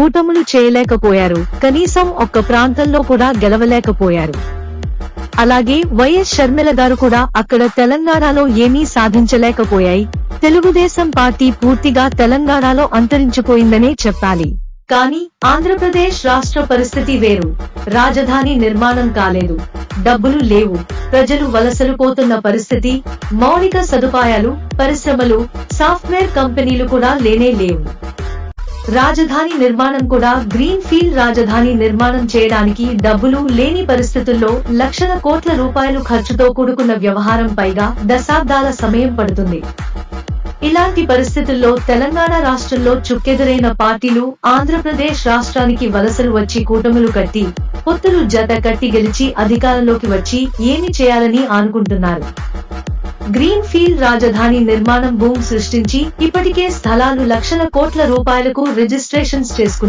కూటములు చేయలేకపోయారు. కనీసం ఒక్క ప్రాంతంలో కూడా గెలవలేకపోయారు. అలాగే వైఎస్ షర్మిల గారు కూడా అక్కడ తెలంగాణలో ఏమీ సాధించలేకపోయాయి. తెలుగుదేశం పార్టీ పూర్తిగా తెలంగాణలో అంతరించిపోయిందనే చెప్పాలి. కానీ ఆంధ్రప్రదేశ్ రాష్ట్ర పరిస్థితి వేరు. రాజధాని నిర్మాణం కాలేదు. డబ్బులు లేవు. ప్రజలు వలసలు పోతున్న పరిస్థితి మౌలిక సదుపాయాలు పరిశ్రమలు సాఫ్ట్వేర్ కంపెనీలు కూడా లేనే లేవు. రాజధాని నిర్మాణం కూడా గ్రీన్ ఫీల్డ్ రాజధాని నిర్మాణం చేయడానికి డబ్బులు లేని పరిస్థితుల్లో లక్షల కోట్ల రూపాయలు ఖర్చుతో కూడుకున్న వ్యవహారం పైగా దశాబ్దాల సమయం పడుతుంది. ఇలాంటి పరిస్థితుల్లో తెలంగాణ రాష్ట్రంలో చుక్కెదురైన పార్టీలు ఆంధ్రప్రదేశ్ రాష్ట్రానికి వలసలు వచ్చి కూటములు కట్టి పొత్తులు జత కట్టి గెలిచి అధికారంలోకి వచ్చి ఏమి చేయాలని అనుకుంటున్నారు? గ్రీన్ ఫీల్డ్ రాజధాని నిర్మాణం భూమి సృష్టించి ఇప్పటికే స్థలాలు లక్షల కోట్ల రూపాయలకు రిజిస్ట్రేషన్స్ చేసుకున్నారు.